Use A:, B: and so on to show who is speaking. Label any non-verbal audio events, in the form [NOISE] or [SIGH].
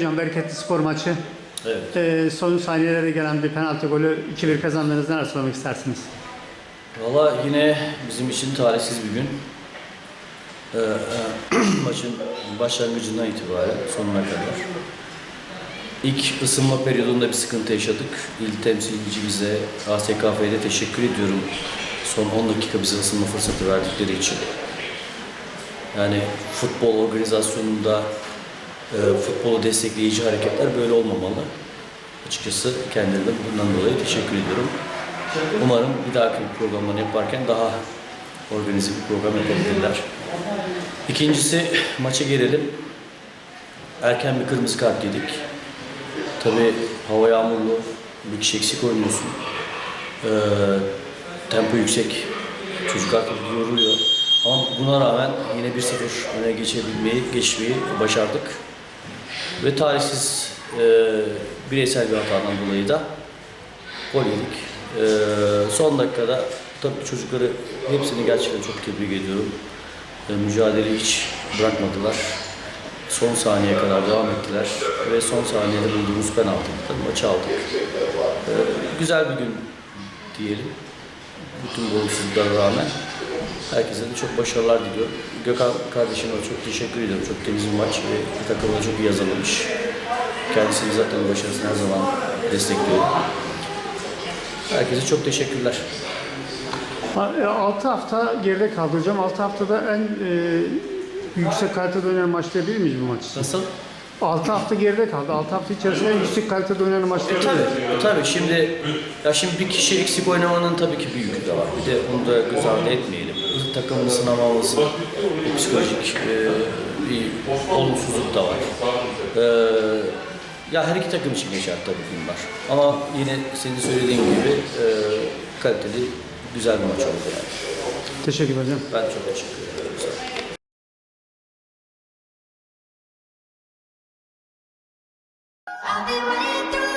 A: Hocam bereketli spor maçı.
B: Evet.
A: Ee, son saniyelere gelen bir penaltı golü 2-1 kazandınız. Neler söylemek istersiniz?
B: Valla yine bizim için talihsiz bir gün. Ee, e, [CLEARS THROAT] maçın başlangıcından itibaren sonuna kadar. İlk ısınma periyodunda bir sıkıntı yaşadık. İl temsilcimize, ASKF'ye de teşekkür ediyorum. Son 10 dakika bize ısınma fırsatı verdikleri için. Yani futbol organizasyonunda e, futbolu destekleyici hareketler böyle olmamalı. Açıkçası kendilerine bundan dolayı teşekkür ediyorum. Umarım bir dahaki programlarını yaparken daha organize bir program yapabilirler. İkincisi maça gelelim. Erken bir kırmızı kart yedik. Tabii hava yağmurlu, bir kişi eksik oynuyorsun. Ee, tempo yüksek, çocuklar tabii yoruluyor. Ama buna rağmen yine 1-0 öne geçebilmeyi, geçmeyi başardık. Ve talihsiz e, bireysel bir hatadan dolayı da gol yedik. Ee, son dakikada tabii çocukları hepsini gerçekten çok tebrik ediyorum. Ee, mücadeleyi hiç bırakmadılar. Son saniyeye kadar devam ettiler ve son saniyede bulduğumuz penaltıyla maçı aldık. Ee, güzel bir gün diyelim. Bütün bu olumsuzluklara rağmen herkese de çok başarılar diliyorum. Gökhan kardeşime çok teşekkür ediyorum. Çok temiz bir maç ve takımı çok iyi hazırlamış. Kendisini zaten başarısını her zaman destekliyorum. Herkese çok teşekkürler.
A: 6 hafta geride kaldı hocam. 6 haftada en e, yüksek kalitede oynanan maç diyebilir miyiz bu maç?
B: Nasıl?
A: 6 hafta geride kaldı. 6 hafta içerisinde yüksek kalitede oynanan maç diyebilir
B: Tabii, tabii. Şimdi ya şimdi bir kişi eksik oynamanın tabii ki bir yükü de var. Bir de onu da göz ardı etmeyelim. Takımın sınamaması, psikolojik e, bir olumsuzluk da var. E, ya her iki takım için geçer tabii bunlar. Ama yine senin söylediğin gibi e, kaliteli, güzel bir maç oldu yani.
A: Teşekkür ederim.
B: Ben çok teşekkür ederim. I'll be running through